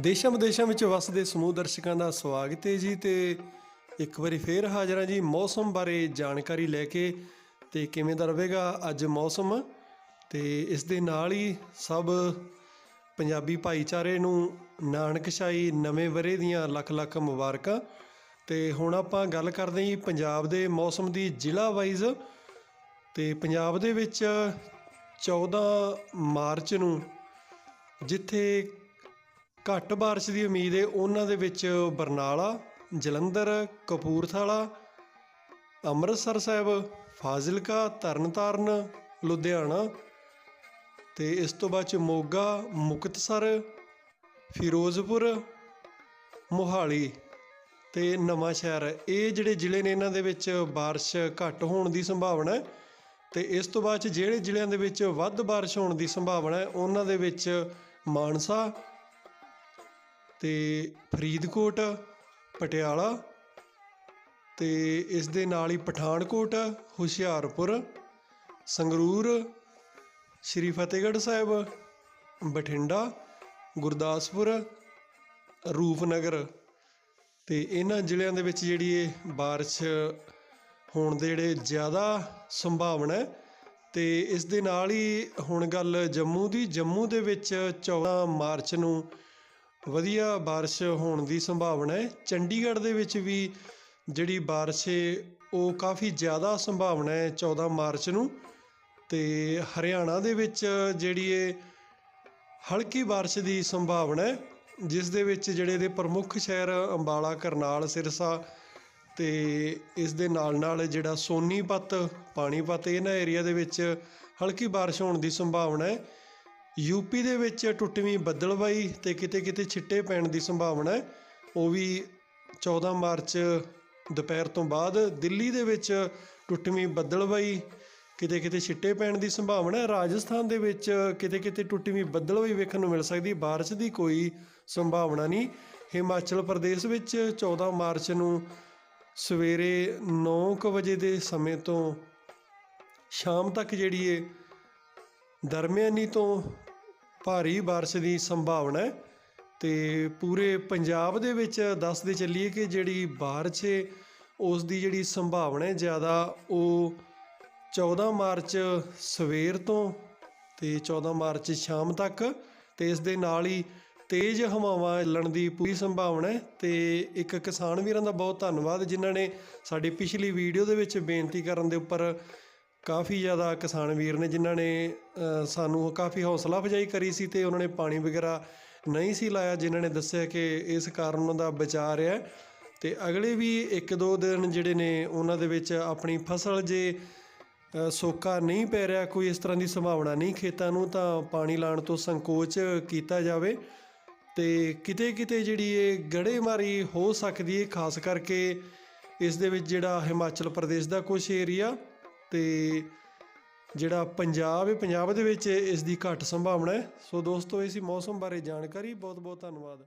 ਦੇਸ਼ਾਂ ਵਿਦੇਸ਼ਾਂ ਵਿੱਚ ਵਸਦੇ ਸਮੂਹ ਦਰਸ਼ਕਾਂ ਦਾ ਸਵਾਗਤ ਹੈ ਜੀ ਤੇ ਇੱਕ ਵਾਰੀ ਫੇਰ ਹਾਜ਼ਰਾਂ ਜੀ ਮੌਸਮ ਬਾਰੇ ਜਾਣਕਾਰੀ ਲੈ ਕੇ ਤੇ ਕਿਵੇਂ ਦਾ ਰਹੇਗਾ ਅੱਜ ਮੌਸਮ? ਤੇ ਇਸ ਦੇ ਨਾਲ ਹੀ ਸਭ ਪੰਜਾਬੀ ਭਾਈਚਾਰੇ ਨੂੰ ਨਾਨਕਸ਼ਾਹੀ ਨਵੇਂ ਵਰੇ ਦੀਆਂ ਲੱਖ ਲੱਖ ਮੁਬਾਰਕਾਂ। ਤੇ ਹੁਣ ਆਪਾਂ ਗੱਲ ਕਰਦੇ ਹਾਂ ਜੀ ਪੰਜਾਬ ਦੇ ਮੌਸਮ ਦੀ ਜ਼ਿਲ੍ਹਾ ਵਾਈਜ਼। ਤੇ ਪੰਜਾਬ ਦੇ ਵਿੱਚ 14 ਮਾਰਚ ਨੂੰ ਜਿੱਥੇ ਘੱਟ ਬਾਰਿਸ਼ ਦੀ ਉਮੀਦ ਹੈ ਉਹਨਾਂ ਦੇ ਵਿੱਚ ਬਰਨਾਲਾ, ਜਲੰਧਰ, ਕਪੂਰਥਲਾ, ਅੰਮ੍ਰਿਤਸਰ ਸਾਹਿਬ, ਫਾਜ਼ਿਲਕਾ, ਤਰਨਤਾਰਨ, ਲੁਧਿਆਣਾ ਤੇ ਇਸ ਤੋਂ ਬਾਅਦ ਚ ਮੋਗਾ, ਮੁਕਤਸਰ, ਫਿਰੋਜ਼ਪੁਰ, ਮੋਹਾਲੀ ਤੇ ਨਵਾਂ ਸ਼ਹਿਰ ਇਹ ਜਿਹੜੇ ਜ਼ਿਲ੍ਹੇ ਨੇ, ਇਹਨਾਂ ਦੇ ਵਿੱਚ ਬਾਰਿਸ਼ ਘੱਟ ਹੋਣ ਦੀ ਸੰਭਾਵਨਾ ਹੈ ਤੇ ਇਸ ਤੋਂ ਬਾਅਦ ਚ ਜਿਹੜੇ ਜ਼ਿਲ੍ਹਿਆਂ ਦੇ ਵਿੱਚ ਵੱਧ ਬਾਰਿਸ਼ ਹੋਣ ਦੀ ਸੰਭਾਵਨਾ ਹੈ, ਉਹਨਾਂ ਦੇ ਵਿੱਚ ਮਾਨਸਾ ਅਤੇ ਫਰੀਦਕੋਟ, ਪਟਿਆਲਾ ਅਤੇ ਇਸ ਦੇ ਨਾਲ ਹੀ ਪਠਾਨਕੋਟ, ਹੁਸ਼ਿਆਰਪੁਰ, ਸੰਗਰੂਰ, ਸ਼੍ਰੀ ਫਤਿਹਗੜ੍ਹ ਸਾਹਿਬ, ਬਠਿੰਡਾ, ਗੁਰਦਾਸਪੁਰ, ਰੂਪਨਗਰ ਅਤੇ ਇਹਨਾਂ ਜ਼ਿਲ੍ਹਿਆਂ ਦੇ ਵਿੱਚ ਜਿਹੜੀ ਇਹ ਬਾਰਿਸ਼ ਹੋਣ ਦੇ ਜਿਹੜੇ ਜ਼ਿਆਦਾ ਸੰਭਾਵਨਾ ਹੈ ਤੇ ਇਸ ਦੇ ਨਾਲ ਹੀ ਹੁਣ ਗੱਲ ਜੰਮੂ ਦੀ, ਜੰਮੂ ਦੇ ਵਿੱਚ 14 ਮਾਰਚ ਨੂੰ ਵਧੀਆ ਬਾਰਿਸ਼ ਹੋਣ ਦੀ ਸੰਭਾਵਨਾ ਹੈ। ਚੰਡੀਗੜ੍ਹ ਦੇ ਵਿੱਚ ਵੀ ਜਿਹੜੀ ਬਾਰਿਸ਼ ਹੈ, ਉਹ ਕਾਫੀ ਜ਼ਿਆਦਾ ਸੰਭਾਵਨਾ ਹੈ 14 ਮਾਰਚ ਨੂੰ ਤੇ ਹਰਿਆਣਾ ਦੇ ਵਿੱਚ ਜਿਹੜੀ ਹੈ, ਹਲਕੀ ਬਾਰਿਸ਼ ਦੀ ਸੰਭਾਵਨਾ ਹੈ, ਜਿਸ ਦੇ ਵਿੱਚ ਜਿਹੜੇ ਦੇ ਪ੍ਰਮੁੱਖ ਸ਼ਹਿਰ ਅੰਬਾਲਾ, ਕਰਨਾਲ, ਸਿਰਸਾ ਤੇ ਇਸ ਦੇ ਨਾਲ ਨਾਲ ਜਿਹੜਾ ਸੋਨੀਪਤ, ਪਾਣੀਪਤ, ਇਹਨਾਂ ਏਰੀਆ ਦੇ ਵਿੱਚ ਹਲਕੀ ਬਾਰਿਸ਼ ਹੋਣ ਦੀ ਸੰਭਾਵਨਾ ਹੈ। ਯੂਪੀ ਦੇ ਵਿੱਚ ਟੁੱਟਵੀਂ ਬੱਦਲਬਾਈ ਤੇ ਕਿਤੇ ਕਿਤੇ ਛਿੱਟੇ ਪੈਣ ਦੀ ਸੰਭਾਵਨਾ ਹੈ। ਉਹ ਵੀ 14 ਮਾਰਚ ਦੁਪਹਿਰ ਤੋਂ ਬਾਅਦ ਦਿੱਲੀ ਦੇ ਵਿੱਚ ਟੁੱਟਵੀਂ ਬੱਦਲਬਾਈ ਕਿਤੇ ਕਿਤੇ ਛਿੱਟੇ ਪੈਣ ਦੀ ਸੰਭਾਵਨਾ ਹੈ। ਰਾਜਸਥਾਨ ਦੇ ਵਿੱਚ ਕਿਤੇ ਕਿਤੇ ਟੁੱਟਵੀਂ ਬੱਦਲਬਾਈ ਵੇਖਣ ਨੂੰ ਮਿਲ ਸਕਦੀ ਬਾਰਿਸ਼ ਦੀ ਕੋਈ ਸੰਭਾਵਨਾ ਨਹੀਂ। ਹਿਮਾਚਲ ਪ੍ਰਦੇਸ਼ ਵਿੱਚ 14 ਮਾਰਚ ਨੂੰ ਸਵੇਰੇ 9:00 ਵਜੇ ਦੇ ਸਮੇਂ ਤੋਂ ਸ਼ਾਮ ਤੱਕ ਜਿਹੜੀ ਏ ਦਰਮਿਆਨੀ ਤੋਂ ਭਾਰੀ ਬਾਰਿਸ਼ ਦੀ ਸੰਭਾਵਨਾ ਹੈ ਤੇ ਪੂਰੇ ਪੰਜਾਬ ਦੇ ਵਿੱਚ ਦੱਸਦੇ ਚੱਲੀਏ ਕਿ ਜਿਹੜੀ ਬਾਰਿਸ਼ ਹੈ, ਉਸ ਦੀ ਜਿਹੜੀ ਸੰਭਾਵਨਾ ਹੈ ਜ਼ਿਆਦਾ, ਉਹ 14 ਮਾਰਚ ਸਵੇਰ ਤੋਂ ਤੇ 14 ਮਾਰਚ ਸ਼ਾਮ ਤੱਕ ਤੇ ਇਸ ਦੇ ਨਾਲ ਹੀ ਤੇਜ਼ ਹਵਾਵਾਂ ਚੱਲਣ ਦੀ ਪੂਰੀ ਸੰਭਾਵਨਾ ਹੈ ਤੇ ਇੱਕ ਕਿਸਾਨ ਵੀਰਾਂ ਦਾ ਬਹੁਤ ਧੰਨਵਾਦ ਜਿਨ੍ਹਾਂ ਨੇ ਸਾਡੀ ਪਿਛਲੀ ਵੀਡੀਓ ਦੇ ਵਿੱਚ ਬੇਨਤੀ ਕਰਨ ਦੇ ਉੱਪਰ ਕਾਫੀ ਜ਼ਿਆਦਾ ਕਿਸਾਨ ਵੀਰ ਨੇ ਜਿਨ੍ਹਾਂ ਨੇ ਸਾਨੂੰ ਕਾਫੀ ਹੌਸਲਾ ਅਫਜਾਈ ਕਰੀ ਸੀ ਤੇ ਉਹਨਾਂ ਨੇ ਪਾਣੀ ਵਗੈਰਾ ਨਹੀਂ ਸੀ ਲਾਇਆ, ਜਿਨ੍ਹਾਂ ਨੇ ਦੱਸਿਆ ਕਿ ਇਸ ਕਾਰਨ ਉਹਨਾਂ ਦਾ ਬਚਾਅ ਰਿਹਾ ਹੈ। ਤੇ ਅਗਲੇ ਵੀ ਇੱਕ ਦੋ ਦਿਨ ਜਿਹੜੇ ਨੇ ਉਹਨਾਂ ਦੇ ਵਿੱਚ ਆਪਣੀ ਫਸਲ ਜੇ ਸੋਕਾ ਨਹੀਂ ਪੈ ਰਿਹਾ, ਕੋਈ ਇਸ ਤਰ੍ਹਾਂ ਦੀ ਸੰਭਾਵਨਾ ਨਹੀਂ ਖੇਤਾਂ ਨੂੰ, ਤਾਂ ਪਾਣੀ ਲਾਉਣ ਤੋਂ ਸੰਕੋਚ ਕੀਤਾ ਜਾਵੇ ਤੇ ਕਿਤੇ ਕਿਤੇ ਜਿਹੜੀ ਇਹ ਗੜੇਮਾਰੀ ਹੋ ਸਕਦੀ ਹੈ, ਖਾਸ ਕਰਕੇ ਇਸ ਦੇ ਵਿੱਚ ਜਿਹੜਾ ਹਿਮਾਚਲ ਪ੍ਰਦੇਸ਼ ਦਾ ਕੁਝ ਏਰੀਆ ਤੇ ਜਿਹੜਾ ਪੰਜਾਬ ਹੈ, ਪੰਜਾਬ ਦੇ ਵਿੱਚ ਇਸ ਦੀ ਘੱਟ ਸੰਭਾਵਨਾ ਹੈ। ਸੋ ਦੋਸਤੋ ਇਹ ਸੀ ਮੌਸਮ ਬਾਰੇ ਜਾਣਕਾਰੀ ਬਹੁਤ ਬਹੁਤ ਧੰਨਵਾਦ।